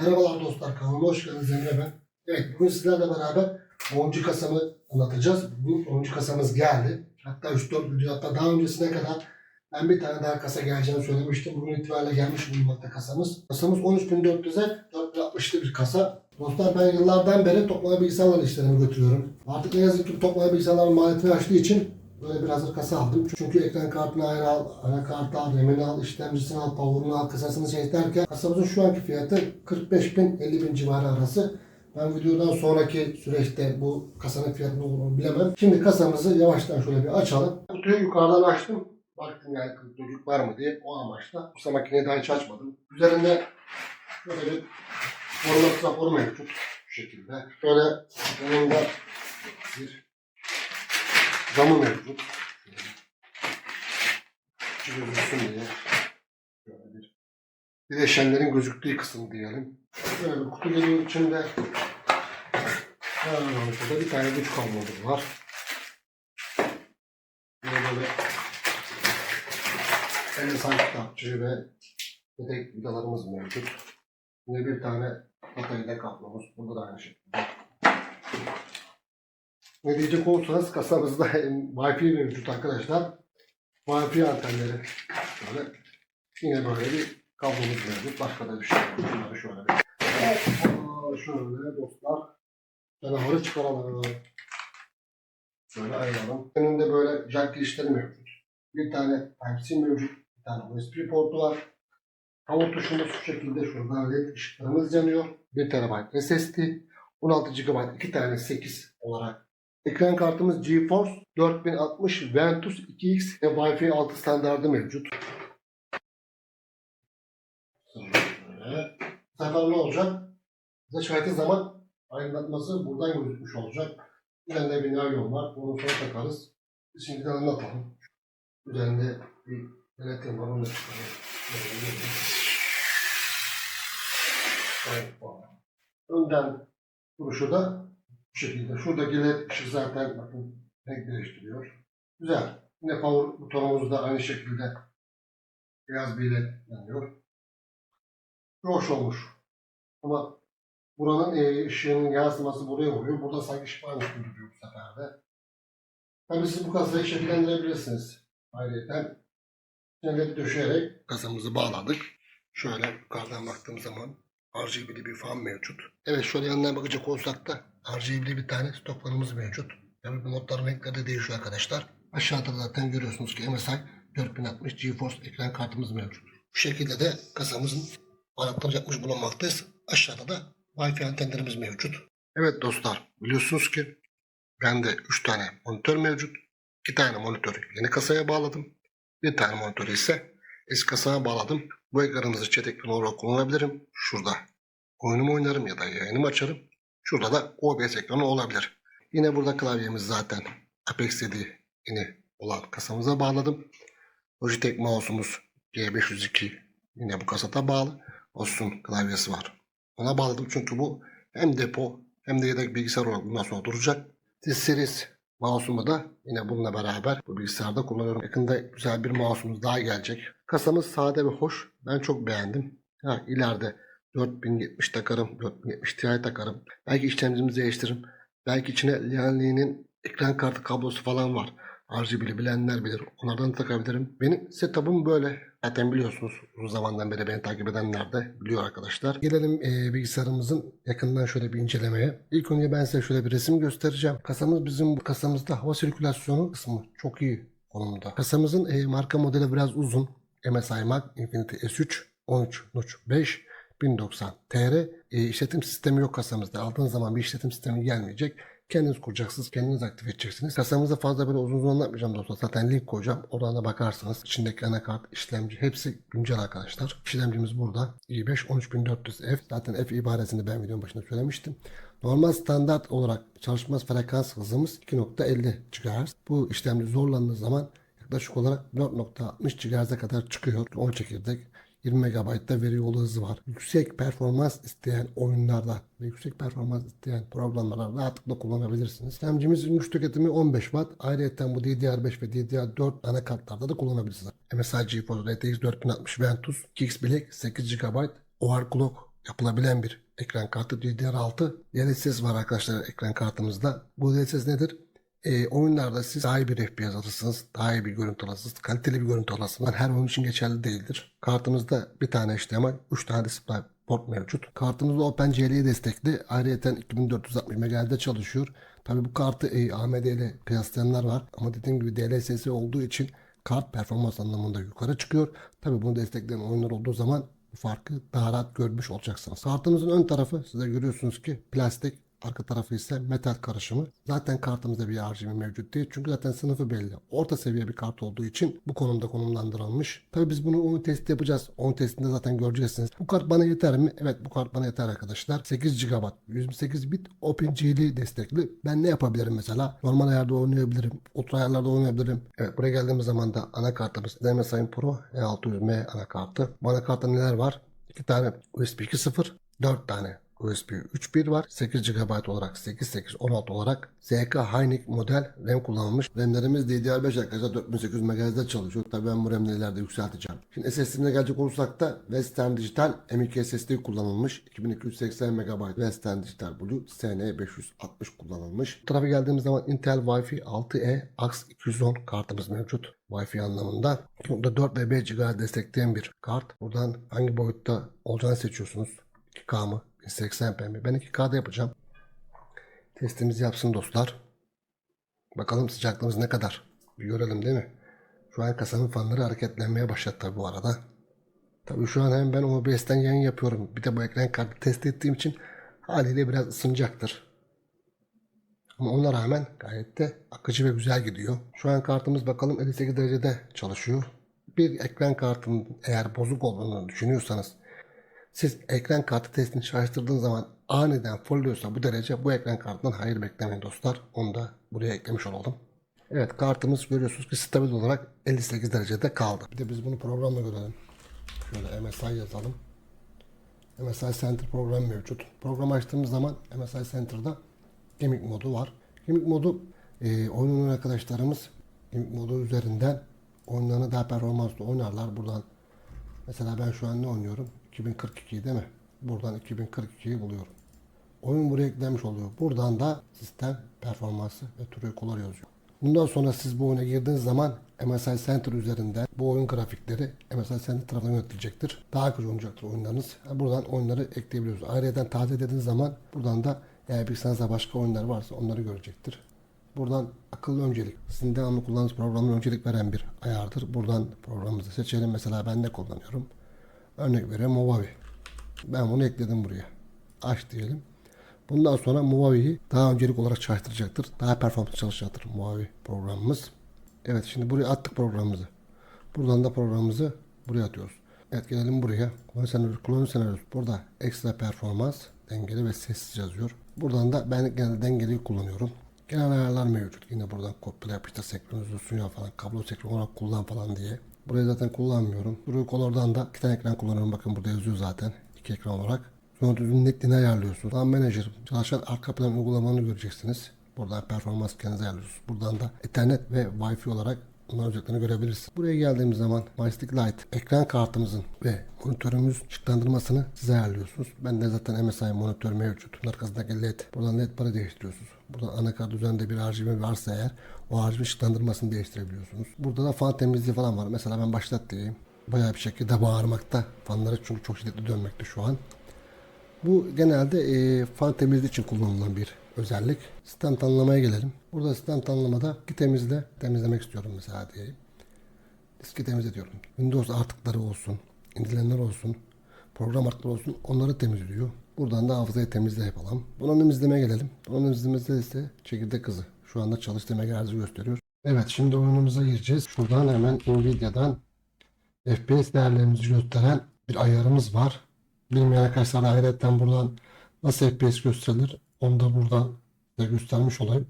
Merhabalar dostlar kanalıma hoş geldiniz Emre ben. Evet bugün sizlerle beraber 10. kasamı anlatacağız. Bu 10. kasamız geldi. Hatta 3-4 video hatta daha öncesine kadar ben bir tane daha kasa geleceğini söylemiştim. Bugün itibariyle gelmiş bulunmakta kasamız. Kasamız 13.400'e 460'lı bir kasa. Dostlar ben yıllardan beri toplama bilgisayarlar işlerimi götürüyorum. Artık ne yazık ki toplama bilgisayarların maliyetini aştığı için Böyle bir hazır kasa aldım. Çünkü ekran kartını ayrı al, anakartı al, RAM'ini al, işlemcisini al, power'ını al, kasasını şey derken kasamızın şu anki fiyatı 45 bin 50 bin civarı arası. Ben videodan sonraki süreçte bu kasanın fiyatını olduğunu bilemem. Şimdi kasamızı yavaştan şöyle bir açalım. Kutuyu yukarıdan açtım. Baktım yani çocuk var mı diye o amaçla. Bu makineyi daha hiç açmadım. Üzerinde şöyle bir koruması raporu mevcut. Şekilde. Şöyle yanında bir camı mevcut. Gözüksün diye. Bir bileşenlerin gözüktüğü kısım diyelim. Böyle kutu geliyor içinde. Ha, şurada bir tane güç kablomuz var. Yine böyle eldisan kitapçığı ve yedek vidalarımız mevcut. Yine bir tane batarya kablomuz. Burada da aynı şekilde. Ne diyecek olursanız kasamızda Wi-Fi mevcut arkadaşlar. Wi-Fi antenleri şöyle. Yine böyle bir kablomuz mevcut. Başka da bir şey yok. Bunları şöyle bir. Aa, şöyle dostlar. Canavarı çıkaralım. Şöyle ayıralım. Önünde böyle jack girişleri mevcut. Bir tane Type-C mevcut. Bir tane USB portu var. Power tuşumuz şu şekilde şurada led ışıklarımız yanıyor. 1 TB SSD. 16 GB 2 tane 8 olarak Ekran kartımız GeForce 4060 Ventus 2X ve Wi-Fi 6 standardı mevcut. Şöyle. Bu sefer ne olacak? Bize şahit zaman aydınlatması buradan gözükmüş olacak. Üzerinde bir navyon var. Bunu sonra takarız. Biz şimdiden anlatalım. Üzerinde bir denetim var. Onu da çıkaralım. Önden duruşu da şekilde. Şuradaki led ışık zaten bakın renk değiştiriyor. Güzel. Yine power butonumuz da aynı şekilde beyaz bir led yanıyor. Hoş olmuş. Ama buranın e, ışığının yansıması buraya vuruyor. Burada sanki ışık varmış gibi duruyor bu sefer de. Tabii siz bu kasayı şekillendirebilirsiniz. Ayrıca led döşeyerek kasamızı bağladık. Şöyle yukarıdan baktığım zaman RGB'li bir fan mevcut. Evet şöyle yanından bakacak olsak da RGB'li bir tane stoplarımız mevcut. Tabii bu notların renkleri de değişiyor arkadaşlar. Aşağıda zaten görüyorsunuz ki MSI 4060 GeForce ekran kartımız mevcut. Bu şekilde de kasamızın anahtarı yapmış bulunmaktayız. Aşağıda da Wi-Fi antenlerimiz mevcut. Evet dostlar biliyorsunuz ki bende 3 tane monitör mevcut. 2 tane monitörü yeni kasaya bağladım. Bir tane monitörü ise eski kasaya bağladım. Bu ekranımızı chat ekranı olarak kullanabilirim. Şurada oyunumu oynarım ya da yayınımı açarım. Şurada da OBS ekranı olabilir. Yine burada klavyemiz zaten Apex dediği yine olan kasamıza bağladım. Logitech mouse'umuz G502 yine bu kasata bağlı. Olsun klavyesi var. Ona bağladım çünkü bu hem depo hem de yedek bilgisayar olarak bundan sonra duracak. T-Series mouse'umu da yine bununla beraber bu bilgisayarda kullanıyorum. Yakında güzel bir mouse'umuz daha gelecek. Kasamız sade ve hoş. Ben çok beğendim. Ha, ileride 4070 takarım, 4070 Ti takarım. Belki işlemcimizi değiştiririm. Belki içine Lianli'nin ekran kartı kablosu falan var. RGB'li bilenler bilir. Onlardan da takabilirim. Benim setup'ım böyle. Zaten biliyorsunuz uzun zamandan beri beni takip edenler de biliyor arkadaşlar. Gelelim e, bilgisayarımızın yakından şöyle bir incelemeye. İlk önce ben size şöyle bir resim göstereceğim. Kasamız bizim bu kasamızda hava sirkülasyonu kısmı çok iyi konumda. Kasamızın e, marka modeli biraz uzun. MSI Mag Infinity S3 13 Notch 5 1090 TR e, işletim sistemi yok kasamızda. Aldığınız zaman bir işletim sistemi gelmeyecek. Kendiniz kuracaksınız, kendiniz aktif edeceksiniz. Kasamızda fazla böyle uzun uzun anlatmayacağım dostlar. Zaten link koyacağım. Oradan da bakarsınız. İçindeki anakart, işlemci hepsi güncel arkadaşlar. İşlemcimiz burada. i5 13400F. Zaten F ibaresini ben videonun başında söylemiştim. Normal standart olarak çalışma frekans hızımız 2.50 GHz. Bu işlemci zorlandığı zaman yaklaşık olarak 4.60 GHz'e kadar çıkıyor. 10 çekirdek 20 MB'da veri yolu hızı var. Yüksek performans isteyen oyunlarda ve yüksek performans isteyen programlarda rahatlıkla kullanabilirsiniz. İşlemcimizin güç tüketimi 15 Watt. Ayrıca bu DDR5 ve DDR4 anakartlarda da kullanabilirsiniz. MSI GeForce RTX 4060 Ventus, GX Black 8 GB overclock yapılabilen bir ekran kartı DDR6 DLSS var arkadaşlar ekran kartımızda. Bu DLSS nedir? E, oyunlarda siz daha iyi bir FPS alırsınız, daha iyi bir görüntü alırsınız, kaliteli bir görüntü alırsınız. Her oyun için geçerli değildir. Kartımızda bir tane HDMI, 3 tane display port mevcut. Kartımızda OpenGL'yi destekli. Ayrıca 2460 MHz'de çalışıyor. Tabi bu kartı e, AMD ile kıyaslayanlar var. Ama dediğim gibi DLSS olduğu için kart performans anlamında yukarı çıkıyor. Tabi bunu destekleyen oyunlar olduğu zaman bu farkı daha rahat görmüş olacaksınız. Kartımızın ön tarafı size görüyorsunuz ki plastik, arka tarafı ise metal karışımı. Zaten kartımızda bir RGB mevcut değil. Çünkü zaten sınıfı belli. Orta seviye bir kart olduğu için bu konumda konumlandırılmış. Tabi biz bunu oyun testi yapacağız. Oyun testinde zaten göreceksiniz. Bu kart bana yeter mi? Evet bu kart bana yeter arkadaşlar. 8 GB, 128 bit OpenGL destekli. Ben ne yapabilirim mesela? Normal ayarda oynayabilirim. Ultra ayarlarda oynayabilirim. Evet buraya geldiğimiz zaman da anakartımız MSI Pro E600M anakartı. Bu anakartta neler var? 2 tane USB 2.0, 4 tane USB 3.1 var. 8 GB olarak 8816 olarak ZK Hynix model RAM kullanılmış. RAM'lerimiz DDR5 arkadaşlar 4800 MHz'de çalışıyor. Tabii ben bu RAM'leri ileride yükselteceğim. Şimdi SSD'ine gelecek olursak da Western Digital M.2 SSD kullanılmış. 2280 MB Western Digital Blue SN560 kullanılmış. Bu tarafa geldiğimiz zaman Intel Wi-Fi 6E AX 210 kartımız mevcut. Wi-Fi anlamında. Burada 4 ve 5 GB destekleyen bir kart. Buradan hangi boyutta olacağını seçiyorsunuz. 2K mı? 1080p mi? Ben 2K'da yapacağım. Testimizi yapsın dostlar. Bakalım sıcaklığımız ne kadar? Bir görelim değil mi? Şu an kasanın fanları hareketlenmeye başladı bu arada. Tabi şu an hem ben OBS'ten yayın yapıyorum. Bir de bu ekran kartı test ettiğim için haliyle biraz ısınacaktır. Ama ona rağmen gayet de akıcı ve güzel gidiyor. Şu an kartımız bakalım 58 derecede çalışıyor. Bir ekran kartının eğer bozuk olduğunu düşünüyorsanız siz ekran kartı testini çalıştırdığınız zaman aniden fulluyorsa bu derece bu ekran kartından hayır beklemeyin dostlar. Onu da buraya eklemiş olalım. Evet kartımız görüyorsunuz ki stabil olarak 58 derecede kaldı. Bir de biz bunu programla görelim. Şöyle MSI yazalım. MSI Center program mevcut. Program açtığımız zaman MSI Center'da Gimmick modu var. Gimmick modu e, oyunun arkadaşlarımız Gimmick modu üzerinden oyunlarını daha performanslı oynarlar. Buradan mesela ben şu an ne oynuyorum? 2042 değil mi? Buradan 2042'yi buluyorum. Oyun buraya eklenmiş oluyor. Buradan da sistem performansı ve true color yazıyor. Bundan sonra siz bu oyuna girdiğiniz zaman MSI Center üzerinden bu oyun grafikleri MSI Center tarafından yönetilecektir. Daha akıcı oynayacaktır oyunlarınız. Buradan oyunları ekleyebiliyoruz. Ayrıca taze dediğiniz zaman buradan da eğer bilgisayarınızda başka oyunlar varsa onları görecektir. Buradan akıllı öncelik. Sizin devamlı kullandığınız programın öncelik veren bir ayardır. Buradan programımızı seçelim. Mesela ben ne kullanıyorum? Örnek veriyorum Movavi. Ben bunu ekledim buraya. Aç diyelim. Bundan sonra Movavi'yi daha öncelik olarak çalıştıracaktır. Daha performans çalışacaktır Movavi programımız. Evet şimdi buraya attık programımızı. Buradan da programımızı buraya atıyoruz. Evet gelelim buraya. Kullanıcı senaryosu. Burada ekstra performans, dengeli ve sessiz yazıyor. Buradan da ben genelde dengeliyi kullanıyorum. Genel ayarlar mevcut. Yine buradan kopyala yapıştır, senkronize ya falan, kablo senkron olarak kullan falan diye. Burayı zaten kullanmıyorum. True Color'dan da iki tane ekran kullanıyorum. Bakın burada yazıyor zaten. iki ekran olarak. Sonra düzgün netliğini ayarlıyorsunuz. Lan Manager çalışan arka plan uygulamanı göreceksiniz. Buradan performans kendiniz ayarlıyorsunuz. Buradan da Ethernet ve Wi-Fi olarak bunların özelliklerini görebilirsiniz. Buraya geldiğimiz zaman Majestic Light ekran kartımızın ve monitörümüz ışıklandırmasını siz ayarlıyorsunuz. Ben de zaten MSI monitör mevcut. Bunun arkasındaki led. Buradan led barı değiştiriyorsunuz. Buradan anakart üzerinde bir RGB varsa eğer o RGB ışıklandırmasını değiştirebiliyorsunuz. Burada da fan temizliği falan var. Mesela ben başlat diyeyim. Bayağı bir şekilde bağırmakta. Fanları çünkü çok şiddetli dönmekte şu an. Bu genelde e, fan temizliği için kullanılan bir özellik. Sistem tanımlamaya gelelim. Burada sistem tanımlamada ki temizle temizlemek istiyorum mesela diyeyim. Diski temizle diyorum. Windows artıkları olsun, indirilenler olsun, program artıkları olsun onları temizliyor. Buradan da hafızayı temizle yapalım. Bunun izlemeye gelelim. Bunun izlemesi ise çekirdek hızı. Şu anda çalıştığım megahertz'i gösteriyor. Evet şimdi oyunumuza gireceğiz. Şuradan hemen Nvidia'dan FPS değerlerimizi gösteren bir ayarımız var. Bilmeyen arkadaşlar ayrıca buradan nasıl FPS gösterilir onu da buradan size göstermiş olayım.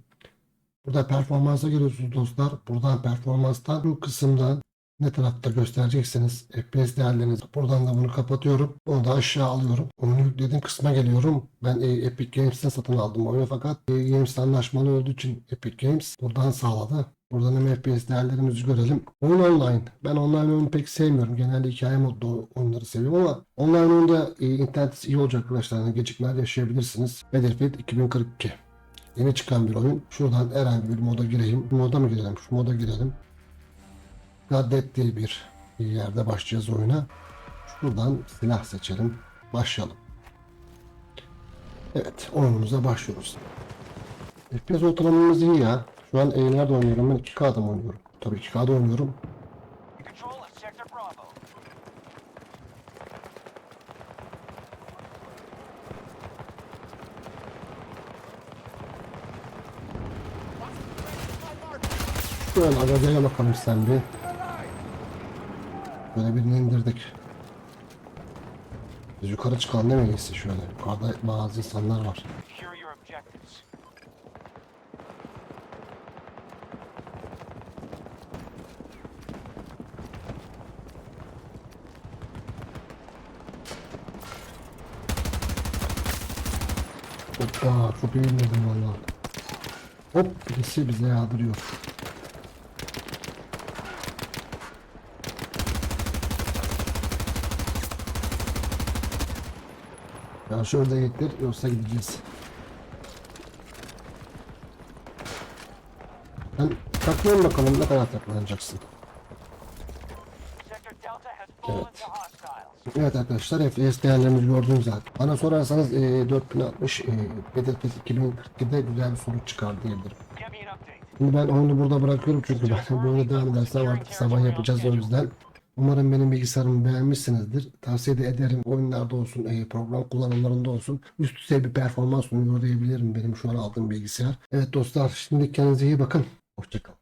Burada performansa giriyorsunuz dostlar. Buradan performanstan bu kısımdan ne tarafta göstereceksiniz FPS değerlerinizi. Buradan da bunu kapatıyorum. Bunu da aşağı alıyorum. Onu yüklediğim kısma geliyorum. Ben e, Epic Games'ten satın aldım oyunu fakat e, Games anlaşmalı olduğu için Epic Games buradan sağladı. Buradan hem FPS değerlerimizi görelim. Oyun online. Ben online oyunu pek sevmiyorum. Genelde hikaye modlu oyunları seviyorum ama online oyunda e, internet iyi olacak arkadaşlar. Yani gecikmeler yaşayabilirsiniz. Battlefield 2042. Yeni çıkan bir oyun. Şuradan herhangi bir moda gireyim. Bu moda mı girelim? Şu moda girelim. Gaddet diye bir yerde başlayacağız oyuna. Şuradan silah seçelim. Başlayalım. Evet oyunumuza başlıyoruz. FPS ortalamamız iyi ya. Şu an e, nerede oynuyorum ben? 2K'da mı oynuyorum? Tabii 2K'da oynuyorum. Şöyle aracaya bakalım sen bir. Böyle birini indirdik. Biz yukarı çıkalım değil mi iyisi şöyle. Yukarıda bazı insanlar var. Hoppa çok iyi indirdim valla. Hop birisi bize yağdırıyor. Ya şöyle getir yoksa gideceğiz. Sen saklan bakalım ne kadar saklanacaksın. Evet arkadaşlar FPS değerlerimizi gördünüz zaten. Bana sorarsanız e, 4060 e, Battlefield 2042'de güzel bir sonuç çıkar diyebilirim. Şimdi ben oyunu burada bırakıyorum çünkü ben böyle devam edersem artık sabah yapacağız o yüzden. Umarım benim bilgisayarımı beğenmişsinizdir. Tavsiye de ederim oyunlarda olsun, e, program kullanımlarında olsun. Üst düzey bir performans sunuyor diyebilirim benim şu an aldığım bilgisayar. Evet dostlar şimdi kendinize iyi bakın. Hoşçakalın.